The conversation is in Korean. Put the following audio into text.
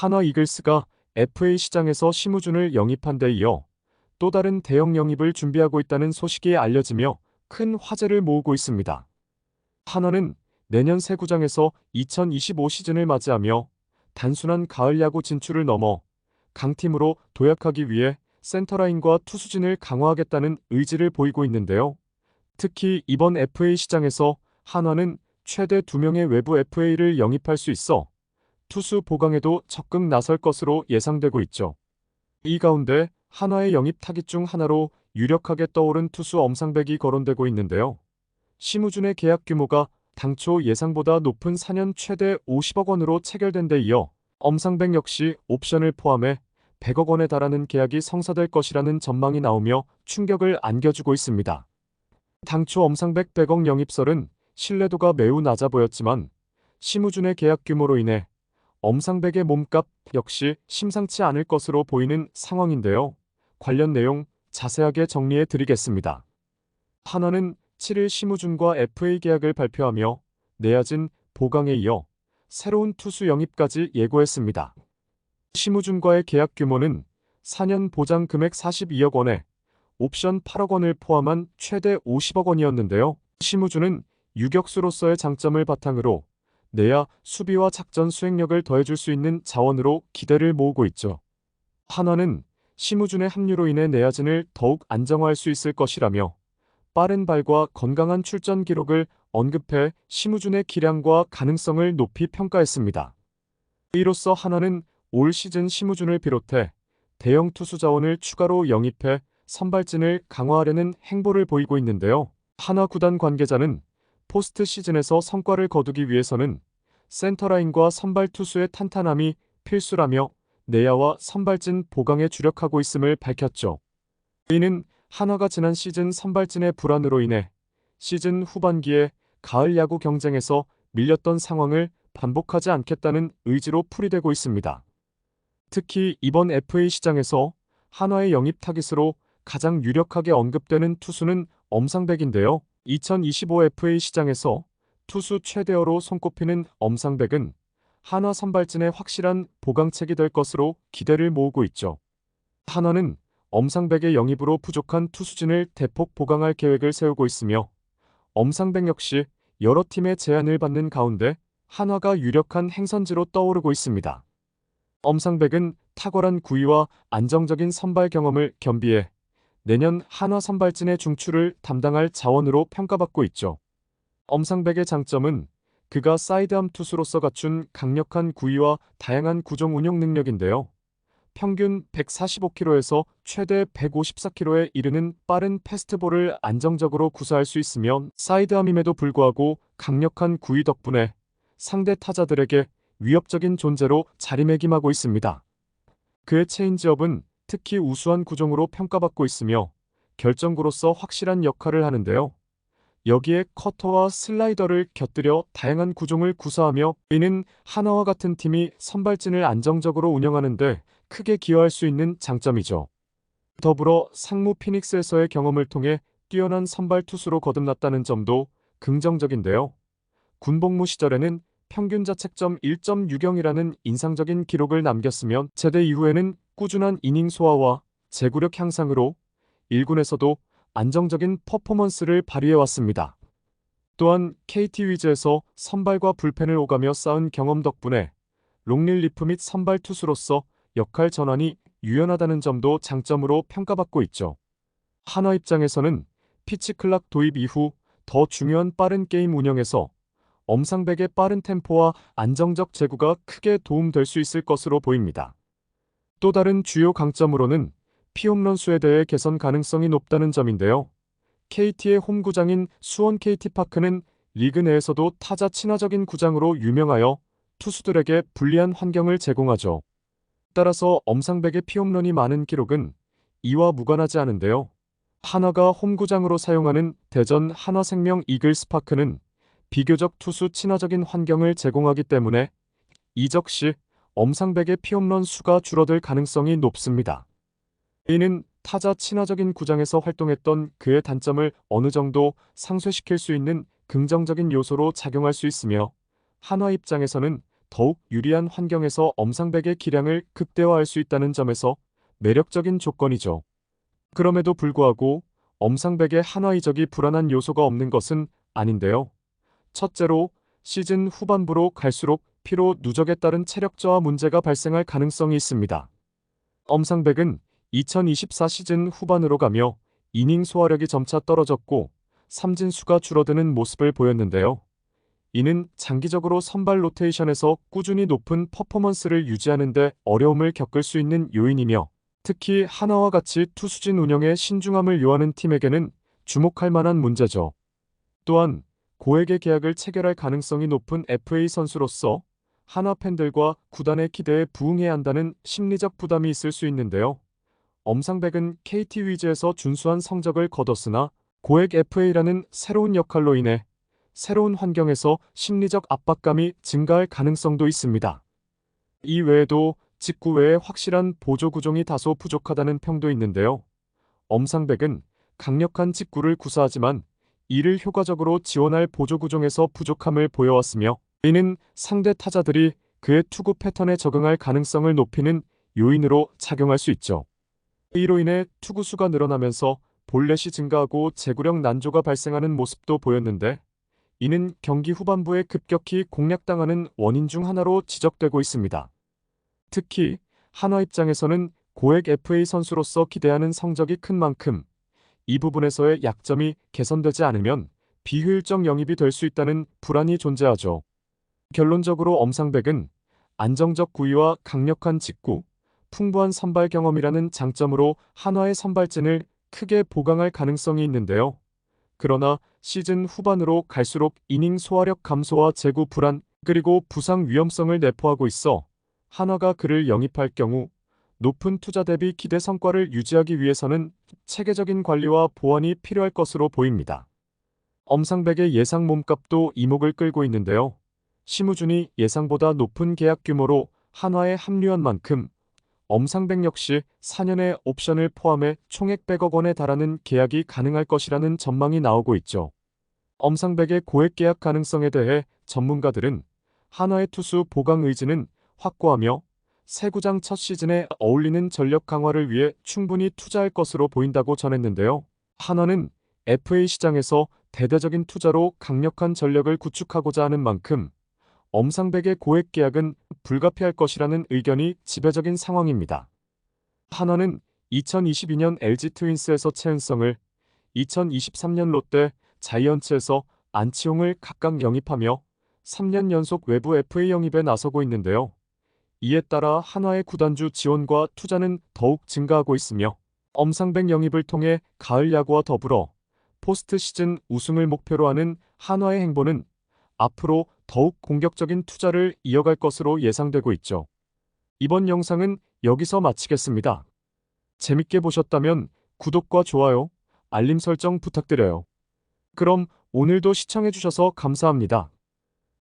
한화 이글스가 FA 시장에서 심우준을 영입한 데 이어 또 다른 대형 영입을 준비하고 있다는 소식이 알려지며 큰 화제를 모으고 있습니다. 한화는 내년 새 구장에서 2025 시즌을 맞이하며 단순한 가을 야구 진출을 넘어 강팀으로 도약하기 위해 센터라인과 투수진을 강화하겠다는 의지를 보이고 있는데요. 특히 이번 FA 시장에서 한화는 최대 2명의 외부 FA를 영입할 수 있어 투수 보강에도 적극 나설 것으로 예상되고 있죠. 이 가운데 한화의 영입 타깃 중 하나로 유력하게 떠오른 투수 엄상백이 거론되고 있는데요. 심우준의 계약 규모가 당초 예상보다 높은 4년 최대 50억 원으로 체결된 데 이어 엄상백 역시 옵션을 포함해 100억 원에 달하는 계약이 성사될 것이라는 전망이 나오며 충격을 안겨주고 있습니다. 당초 엄상백 100억 영입설은 신뢰도가 매우 낮아 보였지만 심우준의 계약 규모로 인해 엄상백의 몸값 역시 심상치 않을 것으로 보이는 상황인데요. 관련 내용 자세하게 정리해 드리겠습니다. 한화는 7일 심우준과 FA 계약을 발표하며 내야진 보강에 이어 새로운 투수 영입까지 예고했습니다. 심우준과의 계약 규모는 4년 보장 금액 42억 원에 옵션 8억 원을 포함한 최대 50억 원이었는데요. 심우준은 유격수로서의 장점을 바탕으로 내야 수비와 작전 수행력을 더해줄 수 있는 자원으로 기대를 모으고 있죠. 한화는 심우준의 합류로 인해 내야진을 더욱 안정화할 수 있을 것이라며 빠른 발과 건강한 출전 기록을 언급해 심우준의 기량과 가능성을 높이 평가했습니다. 이로써 한화는 올 시즌 심우준을 비롯해 대형 투수 자원을 추가로 영입해 선발진을 강화하려는 행보를 보이고 있는데요. 한화 구단 관계자는 포스트 시즌에서 성과를 거두기 위해서는 센터라인과 선발 투수의 탄탄함이 필수라며 내야와 선발진 보강에 주력하고 있음을 밝혔죠. 이는 한화가 지난 시즌 선발진의 불안으로 인해 시즌 후반기에 가을 야구 경쟁에서 밀렸던 상황을 반복하지 않겠다는 의지로 풀이되고 있습니다. 특히 이번 FA 시장에서 한화의 영입 타깃으로 가장 유력하게 언급되는 투수는 엄상백인데요. 2025 FA 시장에서 투수 최대어로 손꼽히는 엄상백은 한화 선발진의 확실한 보강책이 될 것으로 기대를 모으고 있죠. 한화는 엄상백의 영입으로 부족한 투수진을 대폭 보강할 계획을 세우고 있으며 엄상백 역시 여러 팀의 제안을 받는 가운데 한화가 유력한 행선지로 떠오르고 있습니다. 엄상백은 탁월한 구위와 안정적인 선발 경험을 겸비해 내년 한화 선발진의 중추를 담당할 자원으로 평가받고 있죠. 엄상백의 장점은 그가 사이드암 투수로서 갖춘 강력한 구위와 다양한 구종 운용 능력인데요. 평균 145km에서 최대 154km에 이르는 빠른 패스트볼을 안정적으로 구사할 수 있으며 사이드암임에도 불구하고 강력한 구위 덕분에 상대 타자들에게 위협적인 존재로 자리매김하고 있습니다. 그의 체인지업은 특히 우수한 구종으로 평가받고 있으며 결정구로서 확실한 역할을 하는데요. 여기에 커터와 슬라이더를 곁들여 다양한 구종을 구사하며 이는 하나와 같은 팀이 선발진을 안정적으로 운영하는데 크게 기여할 수 있는 장점이죠. 더불어 상무 피닉스에서의 경험을 통해 뛰어난 선발 투수로 거듭났다는 점도 긍정적인데요. 군복무 시절에는 평균 자책점 1.60이라는 인상적인 기록을 남겼으며 제대 이후에는 꾸준한 이닝 소화와 제구력 향상으로 1군에서도 안정적인 퍼포먼스를 발휘해왔습니다. 또한 KT 위즈에서 선발과 불펜을 오가며 쌓은 경험 덕분에 롱릴리프 및 선발 투수로서 역할 전환이 유연하다는 점도 장점으로 평가받고 있죠. 한화 입장에서는 피치 클락 도입 이후 더 중요한 빠른 게임 운영에서 엄상백의 빠른 템포와 안정적 제구가 크게 도움될 수 있을 것으로 보입니다. 또 다른 주요 강점으로는 피홈런 수에 대해 개선 가능성이 높다는 점인데요. KT의 홈구장인 수원 KT파크는 리그 내에서도 타자 친화적인 구장으로 유명하여 투수들에게 불리한 환경을 제공하죠. 따라서 엄상백의 피홈런이 많은 기록은 이와 무관하지 않은데요. 한화가 홈구장으로 사용하는 대전 한화생명 이글스파크는 비교적 투수 친화적인 환경을 제공하기 때문에 이적 시 엄상백의 피홈런 수가 줄어들 가능성이 높습니다. 이는 타자 친화적인 구장에서 활동했던 그의 단점을 어느 정도 상쇄시킬 수 있는 긍정적인 요소로 작용할 수 있으며 한화 입장에서는 더욱 유리한 환경에서 엄상백의 기량을 극대화할 수 있다는 점에서 매력적인 조건이죠. 그럼에도 불구하고 엄상백의 한화 이적이 불안한 요소가 없는 것은 아닌데요. 첫째로 시즌 후반부로 갈수록 피로 누적에 따른 체력 저하 문제가 발생할 가능성이 있습니다. 엄상백은 2024 시즌 후반으로 가며 이닝 소화력이 점차 떨어졌고 삼진 수가 줄어드는 모습을 보였는데요. 이는 장기적으로 선발 로테이션에서 꾸준히 높은 퍼포먼스를 유지하는 데 어려움을 겪을 수 있는 요인이며 특히 하나와 같이 투수진 운영에 신중함을 요하는 팀에게는 주목할 만한 문제죠. 또한 고액의 계약을 체결할 가능성이 높은 FA 선수로서 한화 팬들과 구단의 기대에 부응해야 한다는 심리적 부담이 있을 수 있는데요. 엄상백은 KT 위즈에서 준수한 성적을 거뒀으나 고액 FA라는 새로운 역할로 인해 새로운 환경에서 심리적 압박감이 증가할 가능성도 있습니다. 이 외에도 직구 외에 확실한 보조 구종이 다소 부족하다는 평도 있는데요. 엄상백은 강력한 직구를 구사하지만 이를 효과적으로 지원할 보조 구종에서 부족함을 보여왔으며 이는 상대 타자들이 그의 투구 패턴에 적응할 가능성을 높이는 요인으로 작용할 수 있죠. 이로 인해 투구수가 늘어나면서 볼넷이 증가하고 제구력 난조가 발생하는 모습도 보였는데 이는 경기 후반부에 급격히 공략당하는 원인 중 하나로 지적되고 있습니다. 특히 한화 입장에서는 고액 FA 선수로서 기대하는 성적이 큰 만큼 이 부분에서의 약점이 개선되지 않으면 비효율적 영입이 될 수 있다는 불안이 존재하죠. 결론적으로 엄상백은 안정적 구위와 강력한 직구, 풍부한 선발 경험이라는 장점으로 한화의 선발진을 크게 보강할 가능성이 있는데요. 그러나 시즌 후반으로 갈수록 이닝 소화력 감소와 재구 불안 그리고 부상 위험성을 내포하고 있어 한화가 그를 영입할 경우 높은 투자 대비 기대 성과를 유지하기 위해서는 체계적인 관리와 보완이 필요할 것으로 보입니다. 엄상백의 예상 몸값도 이목을 끌고 있는데요. 심우준이 예상보다 높은 계약 규모로 한화에 합류한 만큼 엄상백 역시 4년의 옵션을 포함해 총액 100억 원에 달하는 계약이 가능할 것이라는 전망이 나오고 있죠. 엄상백의 고액 계약 가능성에 대해 전문가들은 한화의 투수 보강 의지는 확고하며 새 구장 첫 시즌에 어울리는 전력 강화를 위해 충분히 투자할 것으로 보인다고 전했는데요. 한화는 FA 시장에서 대대적인 투자로 강력한 전력을 구축하고자 하는 만큼 엄상백의 고액 계약은 불가피할 것이라는 의견이 지배적인 상황입니다. 한화는 2022년 LG 트윈스에서 최은성을, 2023년 롯데 자이언츠에서 안치홍을 각각 영입하며 3년 연속 외부 FA 영입에 나서고 있는데요. 이에 따라 한화의 구단주 지원과 투자는 더욱 증가하고 있으며 엄상백 영입을 통해 가을 야구와 더불어 포스트 시즌 우승을 목표로 하는 한화의 행보는 앞으로 더욱 공격적인 투자를 이어갈 것으로 예상되고 있죠. 이번 영상은 여기서 마치겠습니다. 재밌게 보셨다면 구독과 좋아요, 알림 설정 부탁드려요. 그럼 오늘도 시청해주셔서 감사합니다.